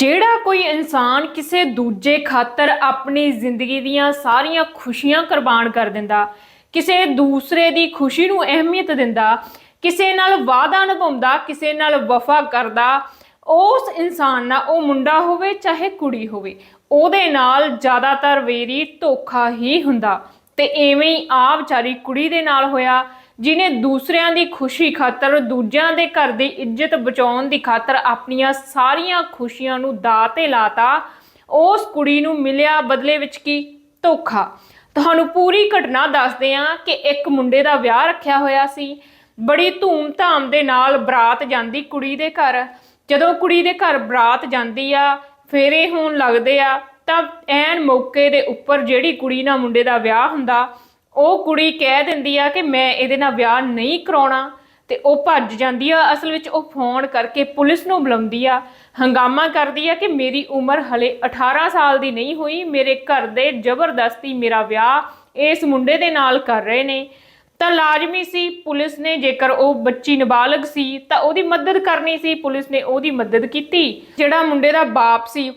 ਜਿਹੜਾ ਕੋਈ ਇਨਸਾਨ ਕਿਸੇ ਦੂਜੇ ਖਾਤਰ ਆਪਣੀ ਜ਼ਿੰਦਗੀ ਦੀਆਂ ਸਾਰੀਆਂ ਖੁਸ਼ੀਆਂ ਕੁਰਬਾਨ ਕਰ ਦਿੰਦਾ, ਕਿਸੇ ਦੂਸਰੇ ਦੀ ਖੁਸ਼ੀ ਨੂੰ ਅਹਿਮੀਅਤ ਦਿੰਦਾ, ਕਿਸੇ ਨਾਲ ਵਾਅਦਾ ਨਿਭਾਉਂਦਾ, ਕਿਸੇ ਨਾਲ ਵਫਾ ਕਰਦਾ, ਉਸ ਇਨਸਾਨ ਨਾਲ ਉਹ ਮੁੰਡਾ ਹੋਵੇ ਚਾਹੇ ਕੁੜੀ ਹੋਵੇ, ਉਹਦੇ ਨਾਲ ਜ਼ਿਆਦਾਤਰ ਵੇਰੀ ਧੋਖਾ ਹੀ ਹੁੰਦਾ ਤੇ ਐਵੇਂ ਹੀ ਆ ਵਿਚਾਰੀ ਕੁੜੀ ਦੇ ਨਾਲ ਹੋਇਆ ਜਿਨੇ ਦੂਸਰਿਆਂ ਦੀ ਖੁਸ਼ੀ ਖਾਤਰ, ਦੂਜਿਆਂ ਦੇ ਘਰ ਦੀ ਇੱਜ਼ਤ ਬਚਾਉਣ ਦੀ ਖਾਤਰ ਆਪਣੀਆਂ ਸਾਰੀਆਂ ਖੁਸ਼ੀਆਂ ਨੂੰ ਦਾਅ ਤੇ ਲਾਤਾ, ਉਸ ਕੁੜੀ ਨੂੰ ਮਿਲਿਆ ਬਦਲੇ ਵਿੱਚ ਕੀ? ਧੋਖਾ। ਤੁਹਾਨੂੰ ਪੂਰੀ ਘਟਨਾ ਦੱਸਦੇ ਹਾਂ ਕਿ ਇੱਕ ਮੁੰਡੇ ਦਾ ਵਿਆਹ ਰੱਖਿਆ ਹੋਇਆ ਸੀ। ਬੜੀ ਧੂਮ-ਧਾਮ ਦੇ ਨਾਲ ਬਰਾਤ ਜਾਂਦੀ ਕੁੜੀ ਦੇ ਘਰ। ਜਦੋਂ ਕੁੜੀ ਦੇ ਘਰ ਬਰਾਤ ਜਾਂਦੀ ਆ, ਫੇਰੇ ਹੋਣ ਲੱਗਦੇ ਆ, ਤਾਂ ਐਨ ਮੌਕੇ ਦੇ ਉੱਪਰ ਜਿਹੜੀ ਕੁੜੀ ਨਾਲ ਮੁੰਡੇ ਦਾ ਵਿਆਹ ਹੁੰਦਾ ਉਹ ਕੁੜੀ ਕਹਿ ਦਿੰਦੀ ਆ ਕਿ ਮੈਂ ਇਹਦੇ ਨਾਲ ਵਿਆਹ ਨਹੀਂ ਕਰਾਉਣਾ ਤੇ ਉਹ ਭੱਜ ਜਾਂਦੀ ਆ। ਅਸਲ ਵਿੱਚ ਉਹ ਫੋਨ ਕਰਕੇ ਪੁਲਿਸ ਨੂੰ ਬੁਲਾਉਂਦੀ ਆ। ਹੰਗਾਮਾ ਕਰਦੀ ਆ ਕਿ ਮੇਰੀ ਉਮਰ ਹਲੇ 18 ਸਾਲ ਦੀ ਨਹੀਂ ਹੋਈ। ਮੇਰੇ ਘਰ ਦੇ ਜ਼ਬਰਦਸਤੀ ਮੇਰਾ ਵਿਆਹ ਇਸ ਮੁੰਡੇ ਦੇ ਨਾਲ ਕਰ ਰਹੇ ਨੇ। ਤਾਂ ਲਾਜ਼ਮੀ ਸੀ ਪੁਲਿਸ ਨੇ ਜੇਕਰ ਉਹ ਬੱਚੀ ਨਾਬਾਲਗ ਸੀ ਤਾਂ ਉਹਦੀ ਮਦਦ ਕਰਨੀ ਸੀ। ਪੁਲਿਸ ਨੇ ਉਹਦੀ ਮਦਦ ਕੀਤੀ। ਜਿਹੜਾ ਮੁੰਡੇ ਦਾ ਬਾਪ ਸੀ,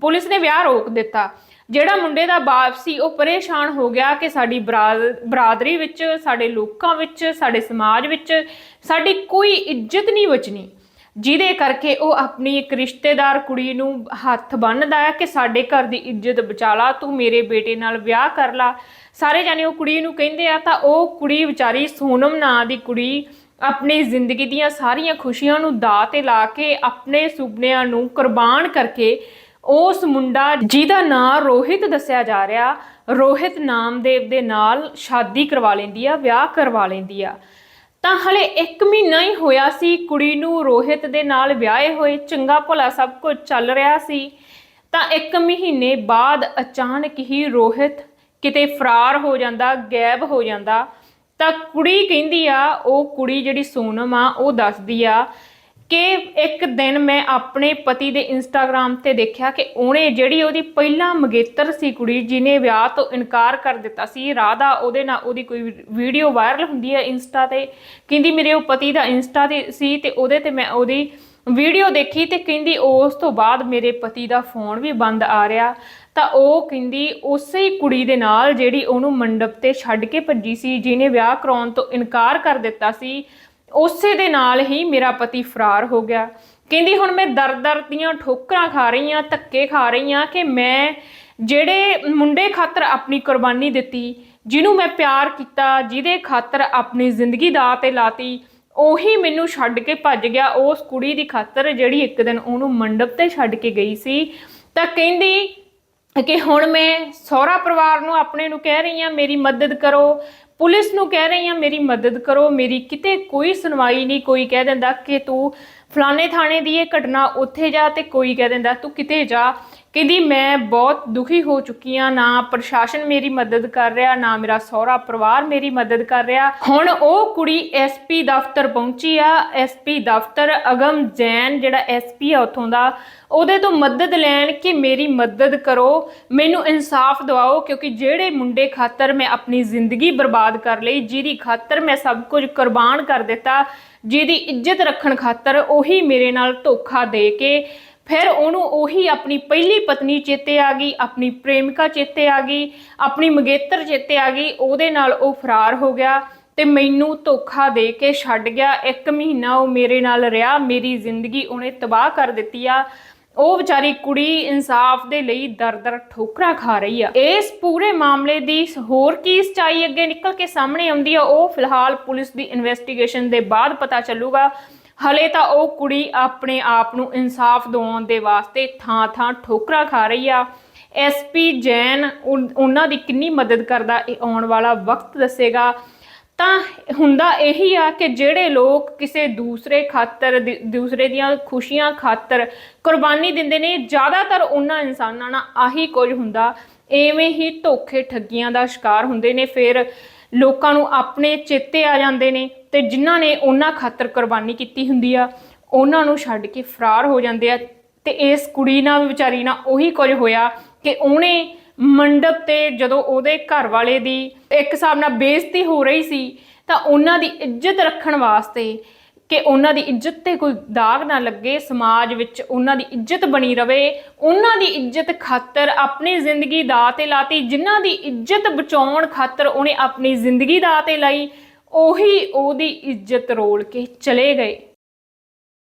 ਪੁਲਿਸ ਨੇ ਵਿਆਹ ਰੋਕ ਦਿੱਤਾ। ਜਿਹੜਾ ਮੁੰਡੇ ਦਾ ਬਾਪ ਸੀ, ਉਹ ਪਰੇਸ਼ਾਨ ਹੋ ਗਿਆ ਕਿ ਸਾਡੀ ਬਰਾ- ਬਰਾਦਰੀ ਵਿੱਚ, ਸਾਡੇ ਲੋਕਾਂ ਵਿੱਚ, ਸਾਡੇ ਸਮਾਜ ਵਿੱਚ ਸਾਡੀ ਕੋਈ ਇੱਜ਼ਤ ਨਹੀਂ ਬਚਣੀ। ਜਿਹਦੇ ਕਰਕੇ ਉਹ ਆਪਣੀ ਇੱਕ ਰਿਸ਼ਤੇਦਾਰ ਕੁੜੀ ਨੂੰ ਹੱਥ ਬੰਨ੍ਹਦਾ ਹੈ ਕਿ ਸਾਡੇ ਘਰ ਦੀ ਇੱਜ਼ਤ ਬਚਾ ਲਾ, ਤੂੰ ਮੇਰੇ ਬੇਟੇ ਨਾਲ ਵਿਆਹ ਕਰ ਲਾ। ਸਾਰੇ ਜਾਣੇ ਉਹ ਕੁੜੀ ਨੂੰ ਕਹਿੰਦੇ ਆ, ਤਾਂ ਉਹ ਕੁੜੀ ਵਿਚਾਰੀ ਸੋਨਮ ਨਾਂ ਦੀ ਕੁੜੀ ਆਪਣੀ ਜ਼ਿੰਦਗੀ ਦੀਆਂ ਸਾਰੀਆਂ ਖੁਸ਼ੀਆਂ ਨੂੰ ਦਾਅ ਤੇ ਲਾ ਕੇ ਆਪਣੇ ਸੁਪਨਿਆਂ ਨੂੰ ਕੁਰਬਾਨ ਕਰਕੇ ਉਸ ਮੁੰਡਾ ਜਿਹਦਾ ਨਾਂ ਰੋਹਿਤ ਦੱਸਿਆ ਜਾ ਰਿਹਾ, ਰੋਹਿਤ ਨਾਮਦੇਵ ਦੇ ਨਾਲ ਸ਼ਾਦੀ ਕਰਵਾ ਲੈਂਦੀ ਆ, ਵਿਆਹ ਕਰਵਾ ਲੈਂਦੀ ਆ। ਤਾਂ ਹਲੇ 1 ਮਹੀਨਾ ਹੀ ਹੋਇਆ ਸੀ, ਕੁੜੀ ਨੂੰ ਰੋਹਿਤ ਦੇ ਨਾਲ ਵਿਆਹੇ ਹੋਏ, ਚੰਗਾ ਭਲਾ ਸਭ ਕੁਝ ਚੱਲ ਰਿਹਾ ਸੀ। ਤਾਂ 1 ਮਹੀਨੇ ਬਾਅਦ ਅਚਾਨਕ ਹੀ ਰੋਹਿਤ ਕਿਤੇ ਫਰਾਰ ਹੋ ਜਾਂਦਾ, ਗਾਇਬ ਹੋ ਜਾਂਦਾ। ਤਾਂ ਕੁੜੀ ਕਹਿੰਦੀ ਆ, ਉਹ ਕੁੜੀ ਜਿਹੜੀ ਸੋਨਮ ਆ, ਉਹ ਦੱਸਦੀ ਆ ਕਿ ਇੱਕ ਦਿਨ ਮੈਂ ਆਪਣੇ ਪਤੀ ਦੇ ਇੰਸਟਾਗ੍ਰam ਤੇ ਦੇਖਿਆ ਕਿ ਉਹਨੇ ਜਿਹੜੀ ਉਹਦੀ ਪਹਿਲਾਂ ਮਗੇਤਰ ਸੀ ਕੁੜੀ, ਜਿਹਨੇ ਵਿਆਹ ਤੋਂ ਇਨਕਾਰ ਕਰ ਦਿੱਤਾ ਸੀ, ਰਾਧਾ, ਉਹਦੇ ਨਾਲ ਉਹਦੀ ਕੋਈ ਵੀਡੀਓ ਵਾਇਰਲ ਹੁੰਦੀ ਹੈ ਇੰਸਟਾ ਤੇ, ਕਹਿੰਦੀ ਮੇਰੇ ਉਹ ਪਤੀ ਦਾ ਇੰਸਟਾ ਤੇ ਸੀ ਤੇ ਉਹਦੇ ਤੇ ਮੈਂ ਉਹਦੀ ਵੀਡੀਓ ਦੇਖੀ ਤੇ ਕਹਿੰਦੀ ਉਸ ਤੋਂ ਬਾਅਦ ਮੇਰੇ ਪਤੀ ਦਾ ਫੋਨ ਵੀ ਬੰਦ ਆ ਰਿਹਾ। ਤਾਂ ਉਹ ਕਹਿੰਦੀ ਉਸੇ ਹੀ ਕੁੜੀ ਦੇ ਨਾਲ ਜਿਹੜੀ ਉਹਨੂੰ ਮੰਡਪ ਤੇ ਛੱਡ ਕੇ ਭੱਜੀ ਸੀ, ਜਿਹਨੇ ਵਿਆਹ ਕਰਾਉਣ ਤੋਂ ਇਨਕਾਰ ਕਰ ਦਿੱਤਾ ਸੀ ਉਸੇ ਦੇ ਨਾਲ ਹੀ ਮੇਰਾ ਪਤੀ ਫਰਾਰ ਹੋ ਗਿਆ। ਕਹਿੰਦੀ, ਹੁਣ ਮੈਂ ਦਰ-ਦਰ ਦੀਆਂ ਠੋਕਰਾਂ ਖਾ ਰਹੀ ਹਾਂ, ਧੱਕੇ ਖਾ ਰਹੀ ਹਾਂ ਕਿ ਮੈਂ ਜਿਹੜੇ ਮੁੰਡੇ ਖਾਤਰ ਆਪਣੀ ਕੁਰਬਾਨੀ ਦਿੱਤੀ, ਜਿਹਨੂੰ ਮੈਂ ਪਿਆਰ ਕੀਤਾ, ਜਿਹਦੇ ਖਾਤਰ ਆਪਣੀ ਜ਼ਿੰਦਗੀ ਦਾ ਤੇ ਲਾਤੀ, ਉਹੀ ਮੈਨੂੰ ਛੱਡ ਕੇ ਭੱਜ ਗਿਆ। ਉਸ ਕੁੜੀ ਦੀ ਖਾਤਰ ਜਿਹੜੀ ਇੱਕ ਦਿਨ ਉਹਨੂੰ ਮੰਡਪ ਤੇ ਛੱਡ ਕੇ ਗਈ ਸੀ, ਤਾਂ ਕਹਿੰਦੀ ਕਿ ਹੁਣ ਮੈਂ ਸਹੁਰਾ ਪਰਿਵਾਰ ਨੂੰ ਆਪਣੇ ਨੂੰ ਕਹਿ ਰਹੀ ਹਾਂ, ਮੇਰੀ ਮਦਦ ਕਰੋ। ਪੁਲਿਸ ਨੂੰ ਕਹਿ ਰਹੀ ਹਾਂ, ਮੇਰੀ ਮਦਦ ਕਰੋ। ਮੇਰੀ ਕਿਤੇ ਕੋਈ ਸੁਣਵਾਈ ਨਹੀਂ, ਕੋਈ ਕਹਿ ਦਿੰਦਾ ਕਿ ਤੂੰ ਫਲਾਣੇ ਥਾਣੇ ਦੀ ਇਹ ਘਟਨਾ ਉੱਥੇ ਜਾ ਤੇ ਕੋਈ ਕਹਿ ਦਿੰਦਾ, ਤੂੰ ਕਿਤੇ ਜਾ। ਕਹਿੰਦੀ, ਮੈਂ ਬਹੁਤ ਦੁਖੀ ਹੋ ਚੁੱਕੀ ਆ ਨਾ ਪ੍ਰਸ਼ਾਸਨ ਮੇਰੀ ਮਦਦ ਕਰ ਰਿਹਾ, ਨਾ ਮੇਰਾ ਸਹੁਰਾ ਪਰਿਵਾਰ ਮੇਰੀ ਮਦਦ ਕਰ ਰਿਹਾ। ਹੁਣ ਉਹ ਕੁੜੀ ਐਸਪੀ ਦਫ਼ਤਰ ਪਹੁੰਚੀ ਆ। ਐਸਪੀ ਦਫ਼ਤਰ ਅਗਮ ਜੈਨ, ਜਿਹੜਾ ਐਸਪੀ ਆ ਉੱਥੋਂ ਦਾ, ਉਹਦੇ ਤੋਂ ਮਦਦ ਲੈਣ ਕਿ ਮੇਰੀ ਮਦਦ ਕਰੋ, ਮੈਨੂੰ ਇਨਸਾਫ ਦਿਵਾਓ, ਕਿਉਂਕਿ ਜਿਹੜੇ ਮੁੰਡੇ ਖਾਤਰ ਮੈਂ ਆਪਣੀ ਜ਼ਿੰਦਗੀ ਬਰਬਾਦ ਕਰ ਲਈ, ਜਿਹਦੀ ਖਾਤਰ ਮੈਂ ਸਭ ਕੁਝ ਕੁਰਬਾਨ ਕਰ ਦਿੱਤਾ, ਜਿਹਦੀ ਇੱਜ਼ਤ ਰੱਖਣ ਖਾਤਰ ਉਹੀ ਮੇਰੇ ਨਾਲ ਧੋਖਾ ਦੇ ਕੇ ਫਿਰ ਉਹਨੂੰ ਉਹੀ ਆਪਣੀ ਪਹਿਲੀ ਪਤਨੀ ਚੇਤੇ ਆ ਗਈ ਆਪਣੀ ਪ੍ਰੇਮਿਕਾ ਚੇਤੇ ਆ ਗਈ ਆਪਣੀ ਮੰਗੇਤਰ ਚੇਤੇ ਆ ਗਈ ਉਹਦੇ ਨਾਲ ਉਹ ਫਰਾਰ ਹੋ ਗਿਆ ਤੇ ਮੈਨੂੰ ਧੋਖਾ ਦੇ ਕੇ ਛੱਡ ਗਿਆ। ਇੱਕ ਮਹੀਨਾ ਉਹ ਮੇਰੇ ਨਾਲ ਰਿਹਾ ਮੇਰੀ ਜ਼ਿੰਦਗੀ ਉਹਨੇ ਤਬਾਹ ਕਰ ਦਿੱਤੀ ਆ। ਉਹ ਵਿਚਾਰੀ ਕੁੜੀ ਇਨਸਾਫ ਦੇ ਲਈ ਦਰ-ਦਰ ਠੋਕਰਾਂ ਖਾ ਰਹੀ ਆ। ਇਸ ਪੂਰੇ ਮਾਮਲੇ ਦੀ ਹੋਰ ਕੀ ਸਚਾਈ ਅੱਗੇ ਨਿਕਲ ਕੇ ਸਾਹਮਣੇ ਆਉਂਦੀ ਆ ਉਹ ਫਿਲਹਾਲ ਪੁਲਿਸ ਦੀ ਇਨਵੈਸਟੀਗੇਸ਼ਨ ਦੇ ਬਾਅਦ ਪਤਾ ਚੱਲੂਗਾ। ਹਲੇ ਤਾਂ ਉਹ ਕੁੜੀ ਆਪਣੇ ਆਪ ਨੂੰ ਇਨਸਾਫ ਦਿਵਾਉਣ ਦੇ ਵਾਸਤੇ ਥਾਂ-ਥਾਂ ਠੋਕਰਾਂ ਖਾ ਰਹੀ ਆ। ਐਸਪੀ ਜੈਨ ਉਨ- ਉਹਨਾਂ ਦੀ ਕਿੰਨੀ ਮਦਦ ਕਰਦਾ ਇਹ ਆਉਣ ਵਾਲਾ ਵਕਤ ਦੱਸੇਗਾ। ਤਾਂ ਹੁੰਦਾ ਇਹੀ ਆ ਕਿ ਜਿਹੜੇ ਲੋਕ ਕਿਸੇ ਦੂਸਰੇ ਖਾਤਰ, ਦੀ- ਦੂਸਰੇ ਦੀਆਂ ਖੁਸ਼ੀਆਂ ਖਾਤਰ ਕੁਰਬਾਨੀ ਦਿੰਦੇ ਨੇ, ਜ਼ਿਆਦਾਤਰ ਉਹਨਾਂ ਇਨਸਾਨਾਂ ਨਾਲ ਆਹੀ ਕੁਝ ਹੁੰਦਾ, ਐਵੇਂ ਹੀ ਧੋਖੇ ਠੱਗੀਆਂ ਦਾ ਸ਼ਿਕਾਰ ਹੁੰਦੇ ਨੇ, ਫਿਰ ਲੋਕਾਂ ਨੂੰ ਆਪਣੇ ਚੇਤੇ ਆ ਜਾਂਦੇ ਨੇ। ਤੇ ਜਿਨ੍ਹਾਂ ਨੇ ਉਹਨਾਂ ਖਾਤਰ ਕੁਰਬਾਨੀ ਕੀਤੀ ਹੁੰਦੀ ਆ, ਉਹਨਾਂ ਨੂੰ ਛੱਡ ਕੇ ਫਰਾਰ ਹੋ ਜਾਂਦੇ ਆ। ਤੇ ਇਸ ਕੁੜੀ ਨਾਲ ਵਿਚਾਰੀ ਨਾਲ ਉਹੀ ਕੁਝ ਹੋਇਆ ਕਿ ਉਹਨੇ ਮੰਡਪ ਤੇ ਜਦੋਂ ਉਹਦੇ ਘਰ ਵਾਲੇ ਦੀ ਇੱਕ ਹਿਸਾਬ ਨਾਲ ਬੇਇੱਜ਼ਤੀ ਹੋ ਰਹੀ ਸੀ, ਤਾਂ ਉਹਨਾਂ ਦੀ ਇੱਜ਼ਤ ਰੱਖਣ ਵਾਸਤੇ ਕਿ ਉਹਨਾਂ ਦੀ ਇੱਜ਼ਤ ਤੇ ਕੋਈ ਦਾਗ ਨਾ ਲੱਗੇ, ਸਮਾਜ ਵਿੱਚ ਉਹਨਾਂ ਦੀ ਇੱਜ਼ਤ ਬਣੀ ਰਵੇ, ਉਹਨਾਂ ਦੀ ਇੱਜ਼ਤ ਖਾਤਰ ਆਪਣੀ ਜ਼ਿੰਦਗੀ ਦਾ ਤੇ ਲਾਤੀ, ਜਿਨ੍ਹਾਂ ਦੀ ਇੱਜ਼ਤ ਬਚਾਉਣ ਖਾਤਰ ਉਹਨੇ ਆਪਣੀ ਜ਼ਿੰਦਗੀ ਦਾ ਤੇ ਲਾਈ ਉਹੀ ਉਹਦੀ ਇੱਜ਼ਤ ਰੋਲ ਕੇ ਚਲੇ ਗਏ।